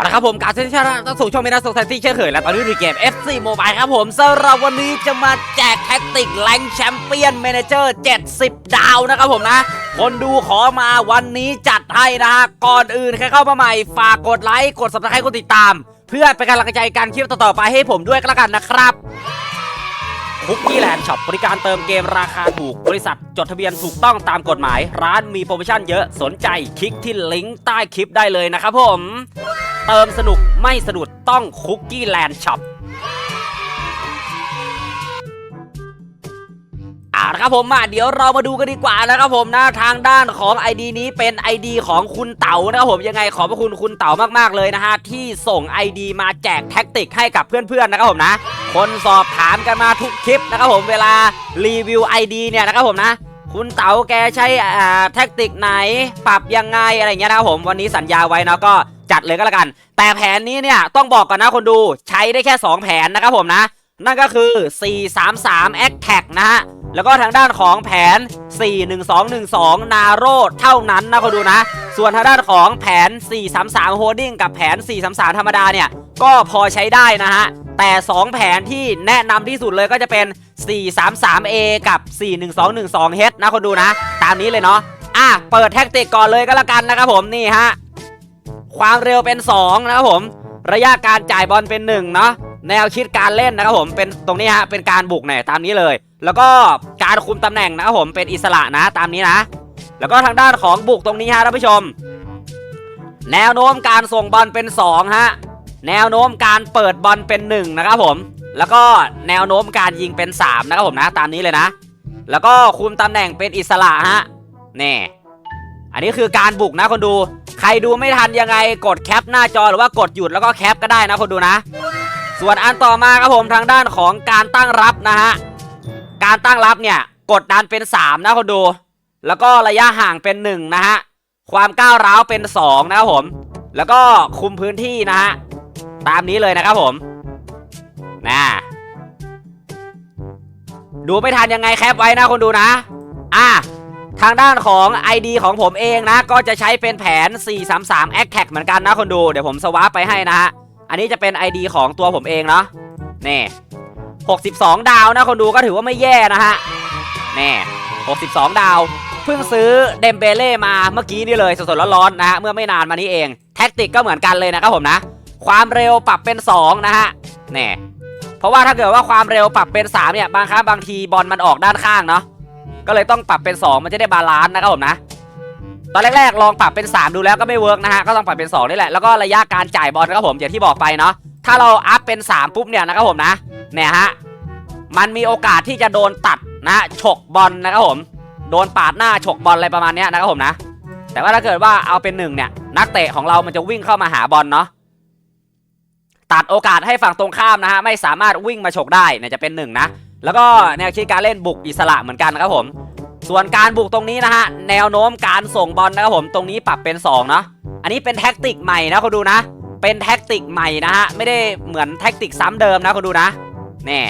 เอาละครับผมการเซ็นชั่นต้องสู่ช่องเมนาโซซตี้เช่นเคยและตอนนี้รีเกม FC Mobile ครับผมสำหรับวันนี้จะมาแจกแท็กติกแรงแชมเปี้ยนเมนเจอร์ 70 ดาวนะครับผมนะ คนดูขอมาวันนี้จัดให้นะฮะก่อนอื่นใครเข้ามาใหม่ ฝากกดไลค์ กด subscribe กดติดตาม เพื่อเป็นกำลังใจการคลิปต่อๆไปให้ผมด้วยก็แล้วกันนะครับคุกกี้แลนด์ช็อปบริการเติมเกมราคาถูก บริษัทจดทะเบียนถูกต้องตามกฎหมาย ร้านมีโปรโมชั่นเยอะสนใจคลิกที่ลิงก์ใต้คลิปได้เลยนะครับผม เติมสนุกไม่สะดุดต้องคุกกี้แลนด์ช็อปอ่านะครับผมมาเดี๋ยวเรามาดูกันดีกว่านะครับผมนะทางด้านของ ID นี้เป็น ID ของคุณเต๋านะครับผมยังไงขอบพระคุณคุณเต๋ามากๆเลยนะฮะที่ส่ง ID มาแจกแท็กติกให้กับเพื่อนๆนะครับผมนะ คนสอบถามกันมาทุกคลิปนะครับผมเวลารีวิว ID เนี่ยนะครับผมนะคุณเต๋าแกใช้แท็กติกไหน ปรับยังไงอะไรเงี้ยนะครับผมวันนี้สัญญาไว้เนาะก็ จัดเลยก็แล้วกัน แต่แผนนี้เนี่ยต้องบอกก่อนนะคนดูใช้ได้แค่ 2 แผนนะครับผมนะ นั่นก็คือ 433 a c t a c นะฮะแล้วก็ทางด้านของแผน 41212 นาโรเท่านั้นนะคนดูนะ ส่วนทางด้านของแผน 433 Holding กับแผน 433 ธรรมดาเนี่ย ก็พอใช้ได้นะฮะ แต่ 2 แผนที่แนะนำที่สุดเลยก็จะเป็น 433A กับ 41212H นะคนดูนะ ตามนี้เลยเนาะ อะ เปิดแท็กติกก่อนเลยก็แล้วกันนะครับผมนี่ฮะ ความเร็วเป็น 2 นะครับผม ระยะการจ่ายบอลเป็น1เนาะแนวคิดการเล่นนะครับผมเป็นตรงนี้ฮะเป็นการบุกเนี่ยตามนี้เลย แล้วก็การคุมตำแหน่งนะครับผมเป็นอิสระนะตามนี้นะ แล้วก็ทางด้านของบุกตรงนี้ฮะท่านผู้ชม แนวโน้มการส่งบอลเป็น2ฮะแนวโน้มการเปิดบอลเป็น1นะครับผม แล้วก็แนวโน้มการยิงเป็น3นะครับผมนะตามนี้เลยนะ แล้วก็คุมตำแหน่งเป็นอิสระฮะนี่ อันนี้คือการบุกนะคนดู ใครดูไม่ทันยังไงกดแคปหน้าจอหรือว่ากดหยุดแล้วก็แคปก็ได้นะคนดูนะ ส่วนอันต่อมาครับผมทางด้านของการตั้งรับนะฮะ การตั้งรับเนี่ยกดดันเป็น 3 นะคนดู แล้วก็ระยะห่างเป็น 1 นะฮะ ความก้าวร้าวเป็น 2 นะครับผม แล้วก็คุมพื้นที่นะฮะ ตามนี้เลยนะครับผมนะดูไม่ทันยังไงแคปไว้นะคนดูนะ อะ ทางด้านของ ID ของผมเองนะ ก็จะใช้เป็นแผน 433 a c t a c เหมือนกันนะคนดู เดี๋ยวผมสวาปไปให้นะฮะ อันนี้จะเป็น ID ของตัวผมเองเนาะนี่62 ดาวนะคนดูก็ถือว่าไม่แย่นะฮะนี่62 ดาว เพิ่งซื้อเดมเบเล่มาเมื่อกี้นี่เลยสดๆร้อนๆนะฮะ เมื่อไม่นานมานี้เอง แท็กติกก็เหมือนกันเลยนะครับผมนะ ความเร็วปรับเป็น 2 นะฮะนี่เพราะว่าถ้าเกิดว่าความเร็วปรับเป็น 3 เนี่ย บางครั้งบางทีบอลมันออกด้านข้างเนาะ ก็เลยต้องปรับเป็น 2 มันจะได้บาลานซ์นะครับผมนะ ตอนแรกๆลองปรับเป็น 3 ดูแล้วก็ไม่เวิร์กนะฮะก็ต้องปรับเป็น2นี่แหละแล้วก็ระยะการจ่ายบอลนะครับผมอย่างที่บอกไปเนาะถ้าเราอัพเป็น 3 ปุ๊บเนี่ยนะครับผมนะเนี่ยฮะมันมีโอกาสที่จะโดนตัดนะฉกบอลนะครับผม โดนปาดหน้าฉกบอลอะไรประมาณนี้นะครับผมนะ แต่ว่าถ้าเกิดว่าเอาเป็นหนึ่งเนี่ยนักเตะของเรามันจะวิ่งเข้ามาหาบอลเนาะตัดโอกาสให้ฝั่งตรงข้ามนะฮะไม่สามารถวิ่งมาฉกได้เนี่ยจะเป็นหนึ่งนะ แล้วก็แนวคิดการเล่นบุกอิสระเหมือนกันนะครับผม ส่วนการบุกตรงนี้นะฮะแนวโน้มการส่งบอลนะครับผมตรงนี้ปรับเป็น2เนาะอันนี้เป็นแท็กติกใหม่นะคุณดูนะ เป็นแท็กติกใหม่นะฮะไม่ได้เหมือนแท็กติกซ้ำเดิมนะคุณดูนะนี่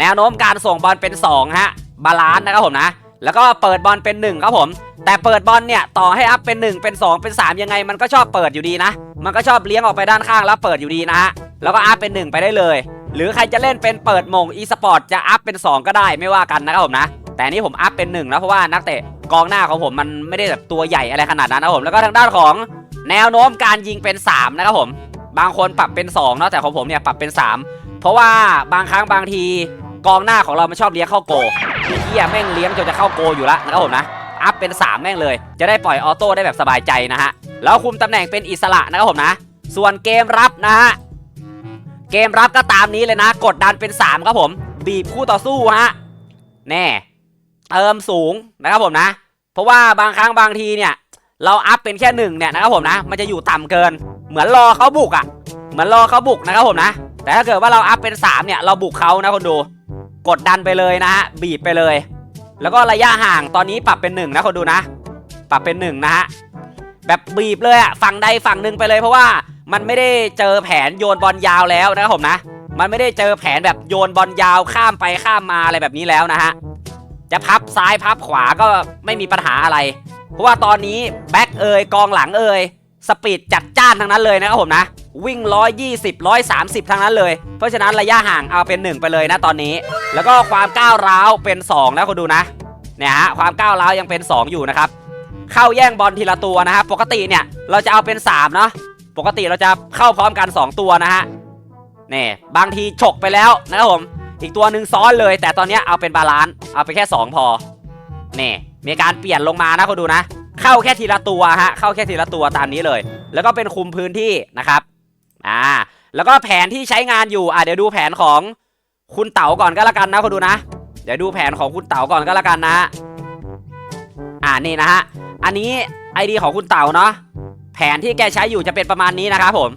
แนวโน้มการส่งบอลเป็น2ฮะบาลานซ์นะครับผมนะแล้วก็เปิดบอลเป็น1ครับผม แต่เปิดบอลเนี่ยต่อให้อัพเป็น 1 เป็น 2 เป็น 3 ยังไง มันก็ชอบเปิดอยู่ดีนะ มันก็ชอบเลี้ยงออกไปด้านข้างแล้วเปิดอยู่ดีนะฮะแล้วก็อัพเป็น 1 ไปได้เลย หรือใครจะเล่นเป็นเปิดมงอีสปอร์ตจะอัพเป็น 2 ก็ได้ไม่ว่ากันนะครับผมนะ แต่นี้ผมอัพเป็น1นะเพราะว่านักเตะกองหน้าของผมมันไม่ได้แบบตัวใหญ่อะไรขนาดนั้นนะครับผมแล้วก็ทางด้านของแนวโน้มการยิงเป็น 3 นะครับผม บางคนปรับเป็น2เนาะแต่ของผมเนี่ยปรับเป็น 3 เพราะว่าบางครั้งบางทีกองหน้าของเรามันชอบเลี้ยงเข้าโกไอ้เหี้ยแม่งเลี้ยงจนจะเข้าโกอยู่ล้วนะครับผมนะอัพเป็น 3 แม่งเลย จะได้ปล่อยออโต้ได้แบบสบายใจนะฮะแล้วคุมตำแหน่งเป็นอิสระนะครับผมนะ ส่วนเกมรับนะฮะ เกมรับก็ตามนี้เลยนะ กดดันเป็น 3 ครับผม บีบคู่ต่อสู้ฮะแน่เติมสูงนะครับผมนะ เพราะว่าบางครั้งบางทีเนี่ย เราอัพเป็นแค่หนึ่งเนี่ยนะครับผมนะ มันจะอยู่ต่ำเกิน เหมือนรอเขาบุกอะ่ะ เหมือนรอเขาบุกนะครับผมนะ แต่ถ้าเกิดว่าเราอัพเป็น 3 เนี่ย เราบุกเขานะคนดู กดดันไปเลยนะฮะ บีบไปเลย แล้วก็ระยะห่างตอนนี้ปรับเป็น1นะคนดูนะ ปรับเป็น1นะฮะ แบบบีบเลยอะ ฝั่งใดฝั่งหนึ่งไปเลยเพราะว่า มันไม่ได้เจอแผนโยนบอลยาวแล้วนะครับผมนะ มันไม่ได้เจอแผนแบบโยนบอลยาวข้ามไปข้ามมาอะไรแบบนี้แล้วนะฮะ จะพับซ้ายพับขวาก็ไม่มีปัญหาอะไร เพราะว่าตอนนี้แบ็กเอยกองหลังเอยสปีดจัดจ้านทั้งนั้นเลยนะครับผมนะ วิ่ง 120 130 ทั้งนั้นเลย เพราะฉะนั้นระยะห่างเอาเป็น 1 ไปเลยนะตอนนี้ แล้วก็ความก้าวร้าวเป็น2นะคุณดูนะเนี่ยฮะความก้าวร้าวยังเป็น 2 อยู่นะครับเข้าแย่งบอลทีละตัวนะฮะปกติเนี่ยเราจะเอาเป็น3เนาะ ปกติเราจะเข้าพร้อมกัน 2 ตัวนะฮะนี่บางทีฉกไปแล้วนะครับผม อีกตัวหนึ่งซ้อนเลย แต่ตอนนี้เอาเป็นบาลานซ์เอาไปแค่ 2 พอนี่มีการเปลี่ยนลงมานะคุณดูนะ เข้าแค่ทีละตัวฮะเข้าแค่ทีละตัวตามนี้เลย แล้วก็เป็นคุมพื้นที่นะครับอ่าแล้วก็แผนที่ใช้งานอยู่อะเดี๋ยวดูแผนของคุณเต๋าก่อนก็แล้วกันนะคุณดูนะ เดี๋ยวดูแผนของคุณเต๋าก่อนก็แล้วกันนะ อ่านี่นะฮะอันนี้ไอดีของคุณเต๋าเนาะ แผนที่แกใช้อยู่จะเป็นประมาณนี้นะครับผม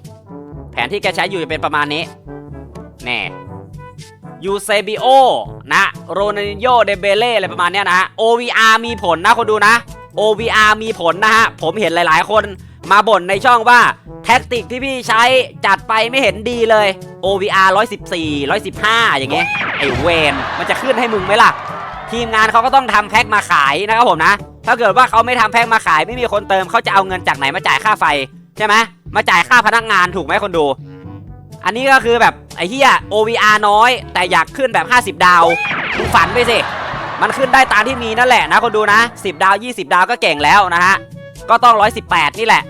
แผนที่แกใช้อยู่จะเป็นประมาณนี้แน่ยูเซบิโอนะโรนันโยเดเบเล่อะไรประมาณเนี้ยนะฮะ OVR มีผลนะคนดูนะ OVR มีผลนะฮะ ผมเห็นหลายๆ คนมาบ่นในช่องว่าแท็กติกที่พี่ใช้จัดไปไม่เห็นดีเลย OVR 114 115 อย่างเงี้ยไอเวนมันจะขึ้นให้มึงไหมล่ะ ทีมงานเขาก็ต้องทำแพ็คมาขายนะครับผมนะ ถ้าเกิดว่าเขาไม่ทำแพ็คมาขายไม่มีคนเติมเขาจะเอาเงินจากไหนมาจ่ายค่าไฟใช่ไหมมาจ่ายค่าพนักงานถูกไหมคนดู อันนี้ก็คือแบบไอ้เหี้ย OVR น้อย แต่อยากขึ้นแบบ 50 ดาวมึงฝันไปสิ มันขึ้นได้ตามที่มีนั่นแหละนะคนดูนะ 10 ดาว 20 ดาวก็เก่งแล้วนะฮะ ก็ต้อง 118 นี่แหละ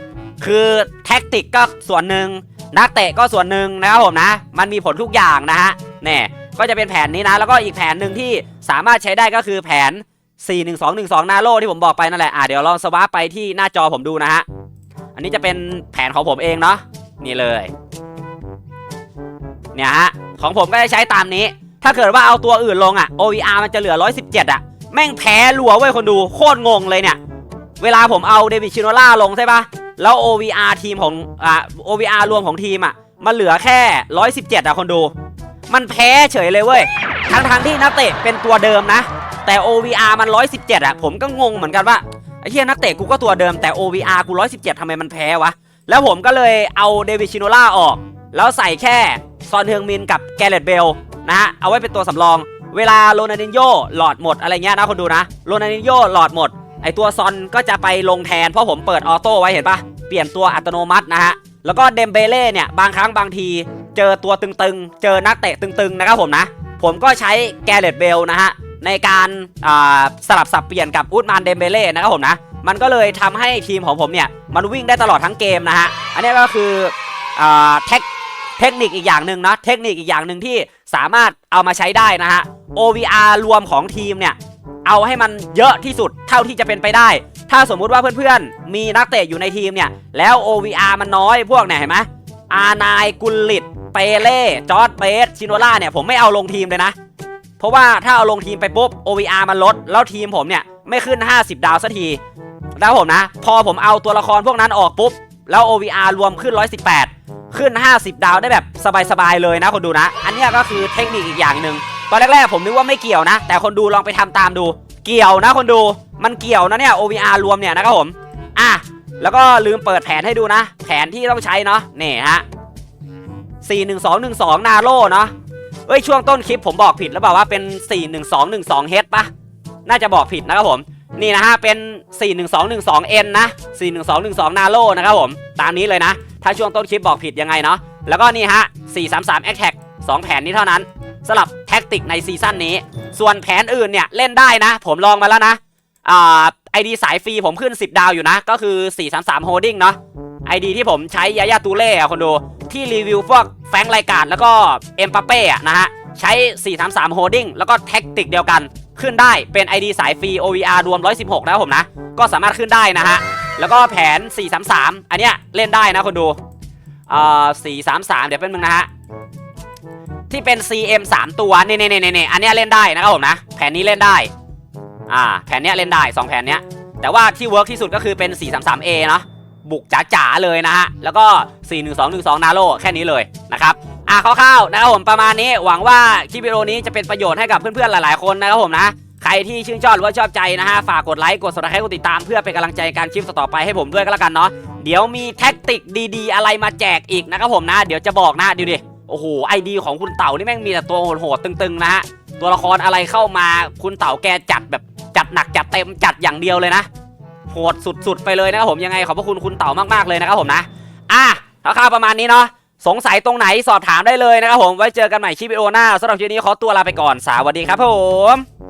คือแท็กติกก็ส่วนหนึ่งนักเตะก็ส่วนหนึ่งนะครับผมนะ มันมีผลทุกอย่างนะฮะแน่ก็จะเป็นแผนนี้นะ แล้วก็อีกแผนหนึ่งที่สามารถใช้ได้ก็คือแผน 41212 นาโลที่ผมบอกไปนั่นแหละอะเดี๋ยวลองสวาปไปที่หน้าจอผมดูนะฮะ อันนี้จะเป็นแผนของผมเองเนาะนี่เลย เนี่ยฮะ ของผมก็จะใช้ตามนี้ ถ้าเกิดว่าเอาตัวอื่นลงอะ OVR มันจะเหลือ 117 อะ แม่งแพ้รัวเว้ยคนดูโคตรงงเลยเนี่ย เวลาผมเอาเดวิดชิโนล่าลงใช่ปะแล้ว OVR ทีมของอ่า OVR รวมของทีมอะ มันเหลือแค่ 117 อะคนดู มันแพ้เฉยเลยเว้ยทั้งทงๆที่นักเตะเป็นตัวเดิมนะ แต่ OVR มัน 117อะผมก็งงเหมือนกันว่าไอ้เหี้ยนักเตะกูก็ตัวเดิมแต่ OVR กู117ทำไมมันแพ้วะ แล้วผมก็เลยเอาเดวิดชิโนล่าออก แล้วใส่แค่ซอนเฮืองมินกับแกเรตเบลนะฮะเอาไว้เป็นตัวสำรอง เวลาโรนัลดินโญ่หลอดหมดอะไรเงี้ยนะคนดูนะโรนัลดินโญ่หลอดหมด ไอตัวซอนก็จะไปลงแทนเพราะผมเปิดออโต้ไว้เห็นปะเปลี่ยนตัวอัตโนมัตินะฮะแล้วก็เดมเบเล่เนี่ยบางครั้งบางทีเจอตัวตึงๆ เจอนักเตะตึงๆนะครับผมนะ ผมก็ใช้แกเรตเบลนะฮะ ในการสลับสับเปลี่ยนกับอุดมานเดมเบเล่นะครับผมนะ มันก็เลยทำให้ทีมของผมเนี่ย มันวิ่งได้ตลอดทั้งเกมนะฮะ อันนี้ก็คืออเทคเทคนิคอีกอย่างหนึ่งนะเทคนิคอีกอย่างหนึ่งที่สามารถเอามาใช้ได้นะฮะ OVR รวมของทีมเนี่ย เอาให้มันเยอะที่สุดเท่าที่จะเป็นไปได้ ถ้าสมมุติว่าเพื่อนๆ มีนักเตะอยู่ในทีมเนี่ย แล้ว OVR มันน้อยพวกเนี่ยเห็นไหมอานายกุลลิตเปเล่จอร์ดเบสชินโนล่าเนี่ยผมไม่เอาลงทีมเลยนะ เพราะว่าถ้าเอาลงทีมไปปุ๊บ OVR มันลด แล้วทีมผมเนี่ยไม่ขึ้น 50 ดาวสักทีแล้วผมนะ พอผมเอาตัวละครพวกนั้นออกปุ๊บ แล้ว OVR รวมขึ้น 118 ขึ้น 50 ดาวได้แบบสบายๆเลยนะคนดูนะ อันนี้ก็คือเทคนิคอีกอย่างหนึ่งตอนแรกๆผมนึกว่าไม่เกี่ยวนะ แต่คนดูลองไปทำตามดู เกี่ยวนะคนดูมันเกี่ยวนะเนี่ย OVR รวมเนี่ยนะครับผมอะแล้วก็ลืมเปิดแผนให้ดูนะ แผนที่ต้องใช้เนาะนี่ฮะ41212 นาโร่เนาะ อ้ยช่วงต้นคลิปผมบอกผิดแล้วเปล่าว่าเป็น 41212เฮดปะน่าจะบอกผิดนะครับผม นี่นะฮะเป็น 41212N นะ 41212 นาโร่นะครับผม ตามนี้เลยนะ ถ้าช่วงต้นคลิปบอกผิดยังไงเนาะแล้วก็นี่ฮะ 433 a t t a c k 2 แผนนี้เท่านั้นสำหรับแท็กติกในซีซั่นนี้ ส่วนแผนอื่นเนี่ยเล่นได้นะ ผมลองมาแล้วนะอ่าไอดีสายฟรีผมขึ้น 10 ดาวอยู่นะ ก็คือ 433 Holding เนาะไอดีที่ผมใช้ยายาตูเล่อะคนดู ที่รีวิวพวกแฟงรายการแล้วก็เอ็มปาเป้อะนะฮะ ใช้ 433 Holding แล้วก็แท็กติกเดียวกัน ขึ้นได้เป็น ID สายฟรี OVR รวม 116นะครับผมนะ ก็สามารถขึ้นได้นะฮะ แล้วก็แผน 433 อันเนี้ยเล่นได้นะคนดูเอ่า433 เดี๋ยวเป็นมึงนะฮะ ที่เป็น CM 3 ตัวนี่นี่นี่นี่อันเนี้ยเล่นได้นะครับผมนะ แผนนี้เล่นได้ อ่า แผนเนี้ยเล่นได้ 2 แผนเนี้ยแต่ว่าที่เวิร์กที่สุดก็คือเป็น 433A เนาะบุกจ๋าๆเลยนะฮะ แล้วก็ 41212 นาโลแค่นี้เลยนะครับอะคร่าวๆนะครับผมประมาณนี้หวังว่าคลิปวิดีโอนี้จะเป็นประโยชน์ให้กับเพื่อนๆหลายๆคนนะครับผมนะใครที่ชื่นชอบหรือว่าชอบใจนะฮะฝากกดไลค์กด subscribe กดติดตามเพื่อเป็นกำลังใจในการคลิปต่อไปให้ผมด้วยก็แล้วกันเนาะเดี๋ยวมีแท็กติกดีๆ อะไรมาแจกอีกนะครับผมนะ เดี๋ยวจะบอกนะดูดิโอ้โหไอดีของคุณเต่านี่แม่งมีแต่ตัวโหดๆตึงๆนะฮะตัวละครอะไรเข้ามาคุณเต่าแกจัดแบบจัดหนักจัดเต็มจัดอย่างเดียวเลยนะโโหดสุดๆไปเลยนะครับผมยังไงขอบพระคุณคุณเต่ามากๆเลยนะครับผมนะอะ คร่าวๆประมาณนี้เนาะสงสัยตรงไหนสอบถามได้เลยนะครับผมไว้เจอกันใหม่คลิปวิดีโอหน้าสำหรับคลิปนี้ขอตัวลาไปก่อนสวัสดีครับผม